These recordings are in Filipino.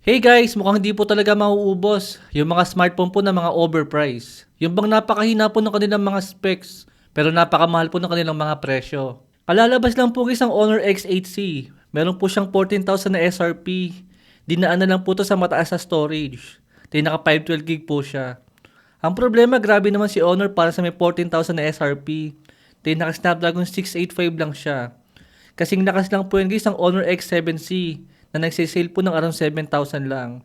Hey guys, mukhang hindi po talaga mauubos yung mga smartphone po na mga overpriced. Yung bang napakahina po ng kanilang mga specs, pero napakamahal po ng kanilang mga presyo. Kalalabas lang po isang Honor X8C. Meron po siyang 14,000 na SRP. Dinaan na lang po to sa mataas na storage. Di naka 512 gig po siya. Ang problema, grabe naman si Honor para sa may 14,000 na SRP. Di naka Snapdragon 685 lang siya. Kasing lakas lang po yan guys ang Honor X7C na nagsisale po ng around 7,000 lang.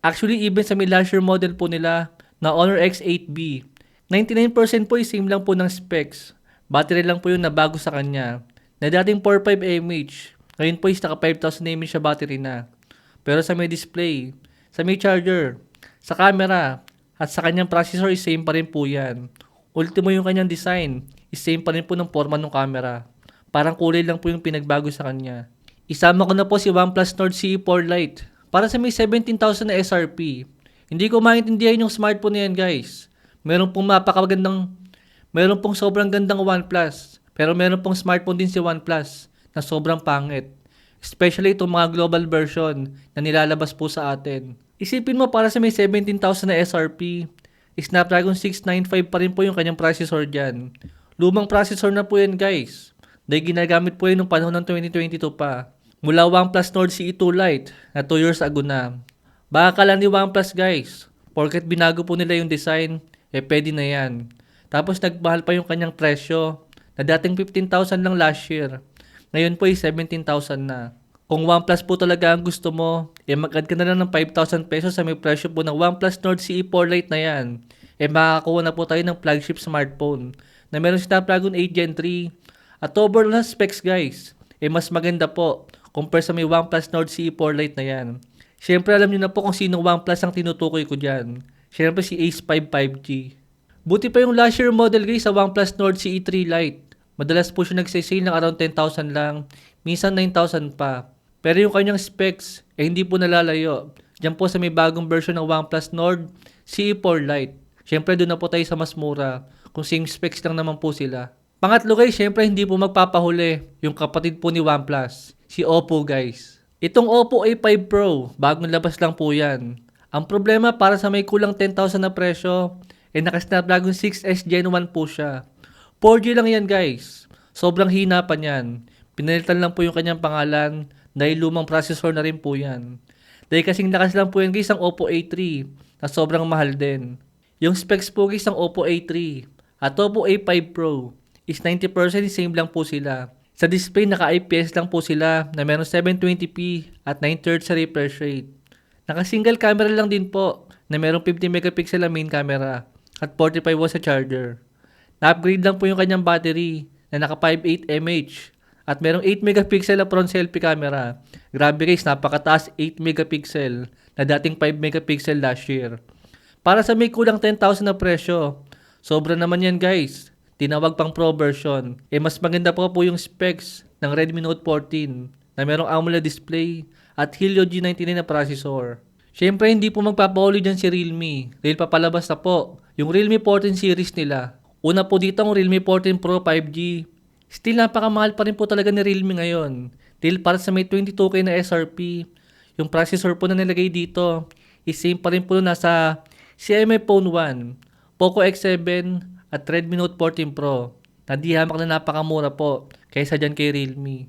Actually, even sa may last year model po nila na Honor X8B, 99% po is same lang po ng specs. Battery lang po yung nabago sa kanya. Na dating 4.5 mAh, ngayon po is naka 5,000 mAh siya battery na. Pero sa may display, sa may charger, sa camera, at sa kanyang processor is same pa rin po yan. Ultimo yung kanyang design, is same pa rin po ng forma ng camera. Parang kulay lang po yung pinagbago sa kanya. Isama ko na po si OnePlus Nord CE4 Lite para sa may 17,000 na SRP. Hindi ko maintindihan yung smartphone na yan guys. Meron pong mapakagandang, meron pong sobrang gandang OnePlus. Pero meron pong smartphone din si OnePlus na sobrang pangit. Especially itong mga global version na nilalabas po sa atin. Isipin mo para sa may 17,000 na SRP, Snapdragon 695 pa rin po yung kanyang processor dyan. Lumang processor na po yan guys. Dahil ginagamit po yun nung panahon ng 2022 pa. Mula OnePlus Nord CE2 Lite na 2 years ago na. Baka ka lang ni OnePlus guys. Porket binago po nila yung design, eh pwede na yan. Tapos nagmahal pa yung kanyang presyo na dating 15,000 lang last year. Ngayon po ay 17,000 na. Kung OnePlus po talaga ang gusto mo, eh mag-add ka na lang ng 5,000 pesos sa may presyo po ng OnePlus Nord CE4 Lite na yan. Eh makakakuha na po tayo ng flagship smartphone na meron Snapdragon 8 Gen 3 at overall na specs guys. Eh mas maganda po compare sa may OnePlus Nord CE4 Lite na yan. Siyempre alam niyo na po kung sino OnePlus ang tinutukoy ko dyan. Siyempre si Ace 5 5G. Buti pa yung last year model guys sa OnePlus Nord CE3 Lite. Madalas po siya nagsisale ng around 10,000 lang. Minsan 9,000 pa. Pero yung kanyang specs, eh hindi po nalalayo. Diyan po sa may bagong version ng OnePlus Nord CE4 Lite. Siyempre doon na po tayo sa mas mura. Kung same specs lang naman po sila. Pangatlo guys, siyempre hindi po magpapahuli yung kapatid po ni OnePlus, si Oppo guys. Itong Oppo A5 Pro, bagong labas lang po yan. Ang problema para sa may kulang 10,000 na presyo, eh naka Snapdragon 6S Gen 1 po siya. 4G lang yan guys. Sobrang hina pa niyan. Pinalitan lang po yung kanyang pangalan dahil lumang processor na rin po yan. Dahil kasing lakas lang po yan guys ang Oppo A3 na sobrang mahal din. Yung specs po guys ng Oppo A3 at Oppo A5 Pro is 90% same lang po sila. Sa display, naka-IPS lang po sila na meron 720p at 930 sa refresh rate. Naka-single camera lang din po na meron 50 megapixel na main camera at 45 watts sa charger. Na-upgrade lang po yung kanyang battery na naka 5.8 mAh at merong 8 megapixel na front selfie camera. Grabe guys, napakataas 8 megapixel na dating 5 megapixel last year. Para sa may kulang 10,000 na presyo, sobra naman yan guys tinawag pang Pro version. Eh mas maganda pa po yung specs ng Redmi Note 14 na merong AMOLED display at Helio G99 na processor. Siyempre hindi po magpapahuli dyan si Realme dahil papalabas na po yung Realme 14 series nila. Una po dito ang Realme 14 Pro 5G. Still napakamahal pa rin po talaga ni Realme ngayon. Dahil para sa may 22k na SRP, yung processor po na nilagay dito is same pa rin po nasa CMI Phone 1, Poco X7 at Redmi Note 14 Pro na di na napakamura po kaysa dyan kay Realme.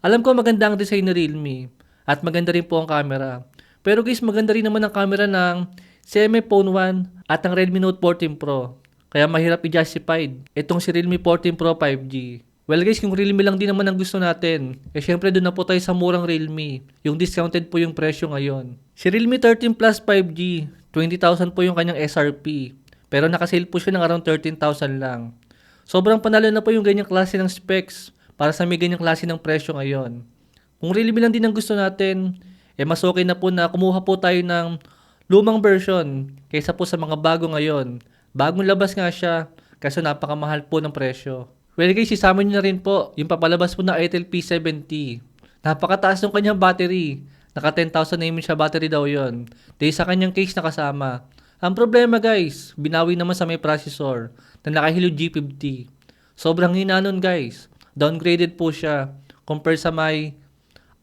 Alam ko maganda ang design ni Realme at maganda rin po ang camera. Pero guys, maganda rin naman ang camera ng Semi Phone 1 at ang Redmi Note 14 Pro. Kaya mahirap i-justify itong si Realme 14 Pro 5G. Well guys, kung Realme lang din naman ang gusto natin, eh syempre doon na po tayo sa murang Realme. Yung discounted po yung presyo ngayon. Si Realme 13 Plus 5G, 20,000 po yung kanyang SRP. Pero nakasale po siya ng around 13,000 lang. Sobrang panalo na po yung ganyang klase ng specs para sa may ganyang klase ng presyo ngayon. Kung Realme lang din ang gusto natin, eh mas okay na po na kumuha po tayo ng lumang version kaysa po sa mga bago ngayon. Bagong labas nga siya kasi napakamahal po ng presyo. Well guys, isama nyo na rin po yung papalabas po na Itel P70. Napakataas ng kanyang battery. Naka 10,000 na siya battery daw yon. Dahil sa kanyang case na kasama. Ang problema guys, binawi naman sa may processor na nakahilo G50. Sobrang hina nun guys. Downgraded po siya compare sa may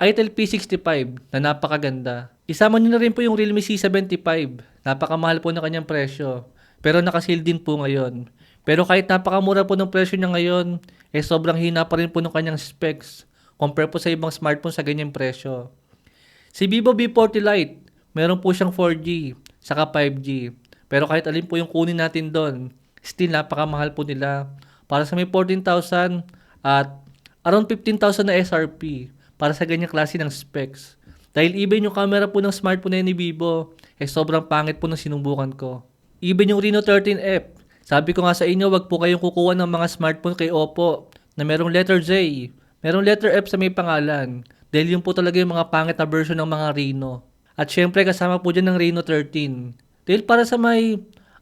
Itel P65 na napakaganda. Isama nyo na rin po yung Realme C75. Napakamahal po ng kanyang presyo. Pero nakasil din po ngayon. Pero kahit napakamura po ng presyo niya ngayon, eh sobrang hina pa rin po ng kanyang specs compare po sa ibang smartphone sa ganyang presyo. Si Vivo V40 Lite, meron po siyang 4G, saka 5G. Pero kahit alin po yung kunin natin doon, still napakamahal po nila. Para sa may 14,000 at around 15,000 na SRP para sa ganyang klase ng specs. Dahil even yung camera po ng smartphone na ni Vivo, eh sobrang pangit po ng sinubukan ko. Even yung Reno 13F, sabi ko nga sa inyo, wag po kayong kukuha ng mga smartphone kay Oppo na merong letter J, merong letter F sa may pangalan. Dahil yun po talaga yung mga pangit na version ng mga Reno. At syempre kasama po dyan ng Reno 13. Dahil para sa may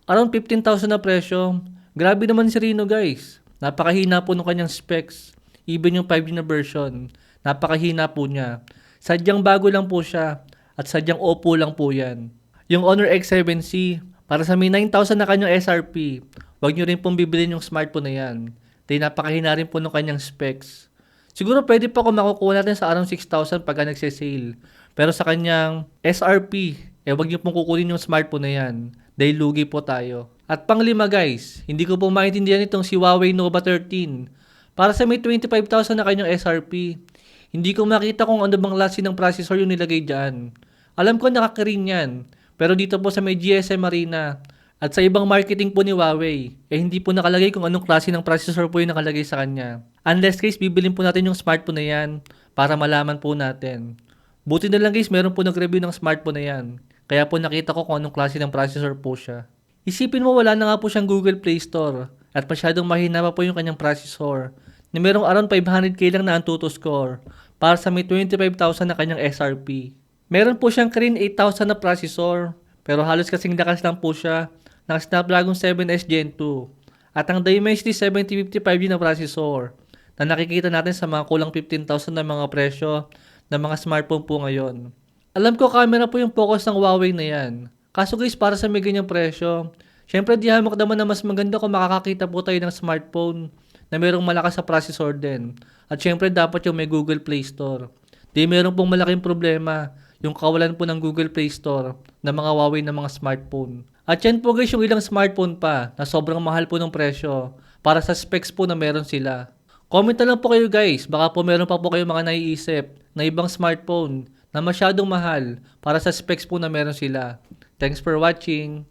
around 15,000 na presyo, grabe naman si Reno guys. Napakahina po ng kanyang specs. Even yung 5G na version, napakahina po niya. Sadyang bago lang po siya at sadyang Oppo lang po yan. Yung Honor X7C, para sa may 9,000 na kanyang SRP, huwag nyo rin pong bibilin yung smartphone na yan. Dahil napakahina rin po ng kanyang specs. Siguro pwede pa kung makukuha natin sa around 6,000 pagka nagse-sale. Pero sa kanyang SRP, eh wag niyo pong kukunin yung smartphone na yan. Dahil lugi po tayo. At panglima guys, hindi ko po maintindihan itong si Huawei Nova 13. Para sa may 25,000 na kanyang SRP, hindi ko makita kung ano bang klase ng processor yung nilagay dyan. Alam ko nakaka-ring yan. Pero dito po sa may GSM Arena at sa ibang marketing po ni Huawei, eh hindi po nakalagay kung anong klase ng processor po yung nakalagay sa kanya. Unless guys, bibilin po natin yung smartphone na yan para malaman po natin. Buti na lang guys, meron po nag-review ng smartphone na yan. Kaya po nakita ko kung anong klase ng processor po siya. Isipin mo wala na nga po siyang Google Play Store at masyadong mahina pa po yung kanyang processor na merong around 500k lang na Antutu score para sa may 25,000 na kanyang SRP. Meron po siyang Kirin 8000 na processor, pero halos kasing lakas lang po siya ng Snapdragon 7S Gen 2 at ang Dimensity 7055G na processor na nakikita natin sa mga kulang 15,000 na mga presyo ng mga smartphone po ngayon. Alam ko camera po yung focus ng Huawei na yan. Kaso guys, para sa may ganyang presyo, syempre di hamak naman na mas maganda kung makakakita po tayo ng smartphone na merong malakas sa processor din. At syempre dapat yung may Google Play Store. Di meron pong malaking problema yung kawalan po ng Google Play Store ng mga Huawei na mga smartphone. At yan po guys yung ilang smartphone pa na sobrang mahal po ng presyo para sa specs po na meron sila. Comment na lang po kayo guys, baka po meron pa po kayo mga naiisip na ibang smartphone na masyadong mahal para sa specs po na meron sila. Thanks for watching!